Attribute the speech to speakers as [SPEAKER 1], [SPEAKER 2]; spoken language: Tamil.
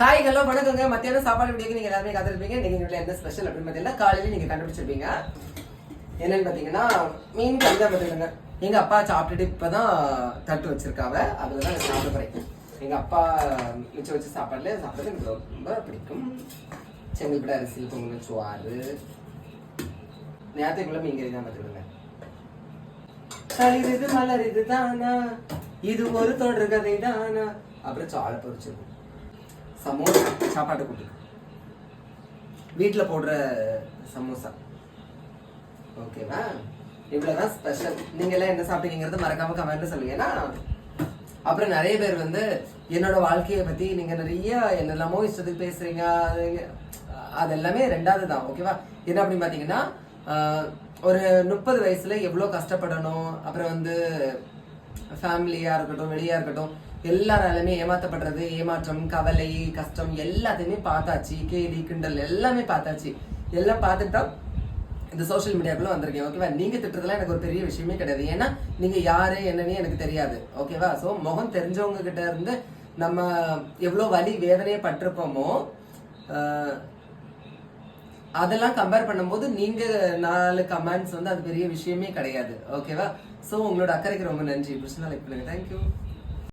[SPEAKER 1] ஹாய் ஹலோ வணக்கங்க. மத்தியானம் சாப்பாடு வீடியோக்கு நீங்க எல்லாருமே காத்திருப்பீங்க. நீங்கள் வீட்டில் என்ன ஸ்பெஷல் அப்படின்னு பார்த்தீங்கன்னா காலையில நீங்க கண்டுபிடிச்சிருப்பீங்க. என்னன்னு பார்த்தீங்கன்னா மீன் கறி தான் பார்த்துக்கோங்க எங்க அப்பா சாப்பிட்டுட்டு இப்பதான் தட்டு வச்சிருக்காவ. அதுல தான் நான் சாப்பிட போறேன். எங்க அப்பா மிச்சம் வச்ச சாப்பாடுல சாப்பிட்றது எனக்கு ரொம்ப பிடிக்கும். செங்கல்பட்டு அரிசி பொங்கல் சுவாறு நேரத்துக்குள்ள மீன் கறி தான் பார்த்துக்கோங்க மலர் இது தானா? இது ஒரு தொடர் கதை தானா? அப்புறம் சாலை பொரிச்சிருக்கும் சமோசா சாப்பாட்டு கூட்டு வீட்டில் போடுற சமோசா. ஓகேவா? இவ்வளோதான் ஸ்பெஷல் நீங்கள்லாம் என்ன சாப்பிட்டீங்கிறது மறக்காம கமெண்ட்ல சொல்லுங்க. ஏன்னா அப்புறம் நிறைய பேர் வந்து என்னோட வாழ்க்கையை பற்றி நீங்கள் நிறைய என்னெல்லாமோ இஷ்டத்துக்கு பேசுறீங்க. அது- எல்லாமே ரெண்டாவது தான். ஓகேவா? என்ன அப்படின்னு பார்த்தீங்கன்னா ஒரு முப்பது வயசுல எவ்வளோ கஷ்டப்படணும்? அப்புறம் வந்து ஃபேமிலியாக இருக்கட்டும் வெளியாக இருக்கட்டும் எல்லாராலுமே ஏமாத்தப்படுறது ஏமாற்றம் கவலை கஷ்டம் எல்லாத்தையுமே பார்த்தாச்சு. கேலி கிண்டல் எல்லாமே பார்த்தாச்சு. எல்லாம் பார்த்துட்டு தான் இந்த சோஷியல் மீடியாக்குள்ள வந்திருக்கேன் ஓகேவா நீங்க திட்டுறதுலாம் எனக்கு ஒரு பெரிய விஷயமே கிடையாது. ஏன்னா நீங்க யாரு என்னன்னு எனக்கு தெரியாது ஓகேவா ஸோ முகம் தெரிஞ்சவங்க கிட்ட இருந்து நம்ம எவ்வளோ வலி வேதனையை பட்டிருப்போமோ அதெல்லாம் கம்பேர் பண்ணும்போது நீங்க நாலு கமெண்ட்ஸ் வந்து அது பெரிய விஷயமே கிடையாது ஓகேவா ஸோ உங்களோட அக்கறைக்கு ரொம்ப நன்றி. பிரச்சனை லைக் பண்ணுங்க. தேங்க்யூ